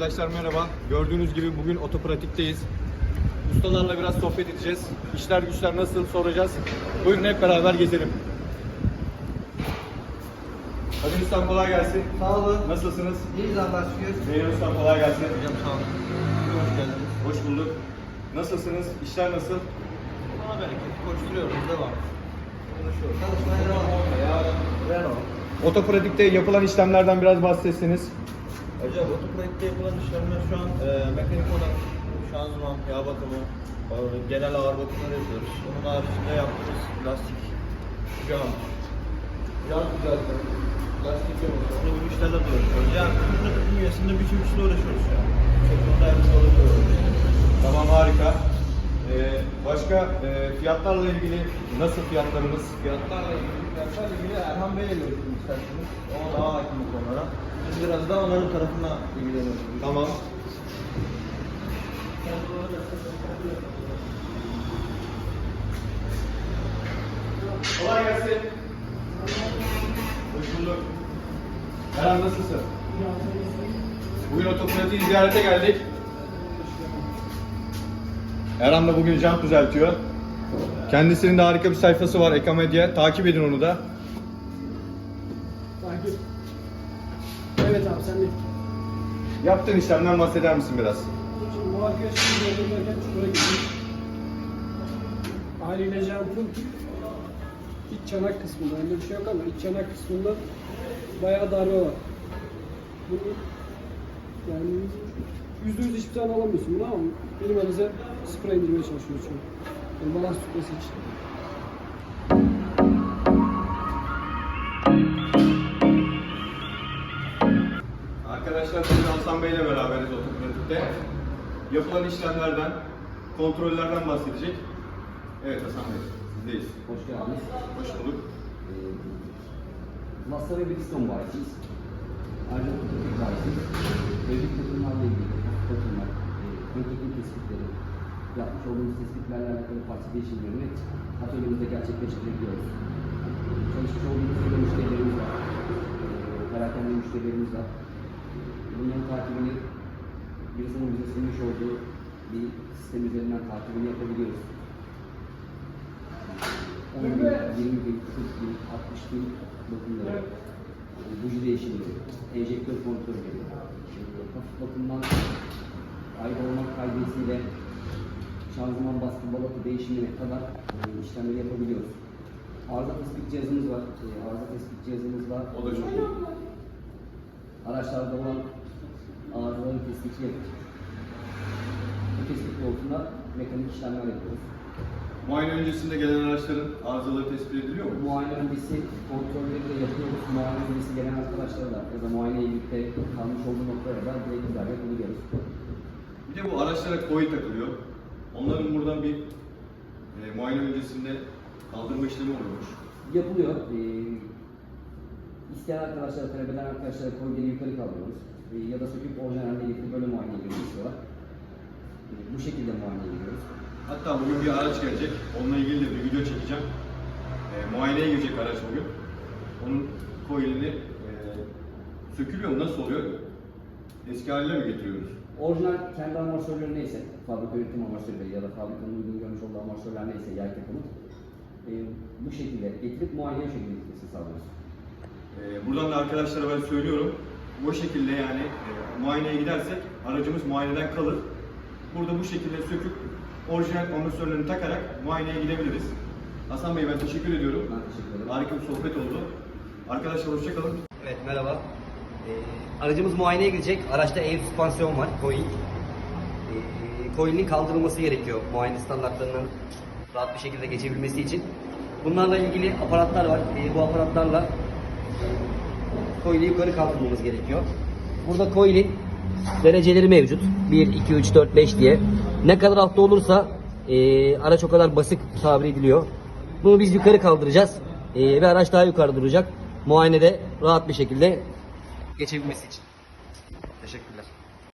Arkadaşlar merhaba. Gördüğünüz gibi bugün otopratikteyiz. Ustalarla biraz sohbet edeceğiz. İşler güçler nasıl soracağız. Buyurun hep beraber gezelim. Hadi ustam kolay gelsin. Sağ olun. Nasılsınız? İyiyiz Allah'a şükür. Zeynep ustam kolay gelsin. Hocam sağ olun. Hoş geldiniz. Hoş bulduk. Nasılsınız? İşler nasıl? Bana bereket. Koşturuyoruz. Devam. Konuşuyoruz. Çalışmaya devam. Ya, devam. Otopratikte yapılan işlemlerden biraz bahsetseniz. Hocam otoprojektde yapılan işlemler şu an e, mekanik olan şanzıman, yağ bakımı, e, genel ağır bakımları yapıyoruz. Onun haricinde yaptığımız lastik, cam, yağ düzeltme, lastik yumurta, onu gibi işlerle de uğraşıyoruz. Yani ürün bünyesinde bir sürü işle uğraşıyoruz şu an. Sektörde ayrıca uğraşıyoruz. Tamam harika. Ee, başka e, fiyatlarla ilgili nasıl fiyatlarımız? Fiyatlarla ilgili, fiyatlarla ilgili Erhan Bey'le görüşmek isterseniz. O daha hakim bu konulara. Biz biraz daha onların tarafına ilgileniyoruz. Tamam. Kolay gelsin. Hoş bulduk. Eren nasılsın? Bugün otopratiği ziyarete geldik. Eren de bugün jant düzeltiyor. Kendisinin de harika bir sayfası var Ekamedya. Takip edin onu da. Takip. Evet abi sen de. Yaptığın işlemden bahseder misin biraz? Şimdi bu arkadaş şimdi yolundayken çukura girdik. Haliyle jantın iç çanak kısmında, önde bir şey yok ama iç çanak kısmında bayağı darbe var. Bunu yani yüzde yüz hiçbir tane alamıyorsun bunu ama minimalize sıfıra indirmeye çalışıyoruz şu an. Yani balans tutması için. Arkadaşlar bugün Hasan Bey ile beraberiz otopratikte. Yapılan işlemlerden, kontrollerden bahsedecek. Evet Hasan Bey, sizdeyiz. Hoş geldiniz. Hoş bulduk. Ee, Masa ve Bridgestone bayisiyiz. Ayrıca Kutup bayisiyiz. Mevcut takımlarla ilgili takımlar, e, ön teknik tespitleri, yapmış olduğumuz tespitlerle alakalı parça değişimlerini atölyemizde gerçekleştirebiliyoruz. Çalışmış olduğumuz yerde müşterilerimiz var. E, perakende müşterilerimiz var. Bunların takibini birisinin bize sunmuş olduğu bir sistem üzerinden takibini yapabiliyoruz. 10 bin, 20 bin, 40 bin, 60 bin bakımları, buji değişimleri, enjektör kontrolleri, hafif bakımdan ayda olmak kaydesiyle şanzıman baskı balatı değişimine kadar e, işlemleri yapabiliyoruz. Arıza tespit cihazımız var. E, arıza tespit cihazımızla O da çok iyi. araçlarda olan arızaların tespiti yapıyoruz. Bu tespit doğrultusunda mekanik işlemler yapıyoruz. Muayene öncesinde gelen araçların arızaları tespit ediliyor mu? Muayene öncesi kontrolleri de yapıyoruz. Muayene öncesi gelen arkadaşlara da ya da muayeneyle birlikte kalmış olduğu noktalara da direkt müdahale yapabiliyoruz. Bir de bu araçlara koyu takılıyor. Onların buradan bir e, muayene öncesinde kaldırma işlemi oluyormuş. Yapılıyor. Ee, isteyen arkadaşlara, talep eden arkadaşlara koyduğunu yukarı kaldırıyoruz. Ee, ya da söküp orijinalde getirip böyle muayeneye girmek istiyorlar. Ee, bu şekilde muayeneye giriyoruz. Hatta bugün bir araç gelecek. Onunla ilgili de bir video çekeceğim. E, muayeneye girecek araç bugün. Onun koilini e, sökülüyor mu? Nasıl oluyor? Eski haline mi getiriyoruz? Orijinal kendi amortisörleri neyse, fabrika üretim amortisörleri ya da fabrikanın uygun görmüş olduğu amortisörler neyse yay takımı e, bu şekilde getirip muayeneye o şekilde gitmesini sağlıyoruz. E, buradan da arkadaşlara ben söylüyorum. Bu şekilde yani e, muayeneye gidersek aracımız muayeneden kalır. Burada bu şekilde söküp orijinal amortisörlerini takarak muayeneye gidebiliriz. Hasan Bey ben teşekkür ediyorum. Ben teşekkür ederim. Harika bir sohbet oldu. Arkadaşlar hoşçakalın. Evet merhaba. Ee, aracımız muayeneye gidecek. Araçta ev süspansiyon var, coil. Ee, coil'in kaldırılması gerekiyor muayene standartlarından rahat bir şekilde geçebilmesi için. Bunlarla ilgili aparatlar var. Ee, bu aparatlarla coil'i yukarı kaldırmamız gerekiyor. Burada coil'in dereceleri mevcut. 1, 2, 3, 4, 5 diye. Ne kadar altta olursa e, araç o kadar basık tabir ediliyor. Bunu biz yukarı kaldıracağız. E, ve araç daha yukarı duracak. Muayenede rahat bir şekilde geçebilmesi için.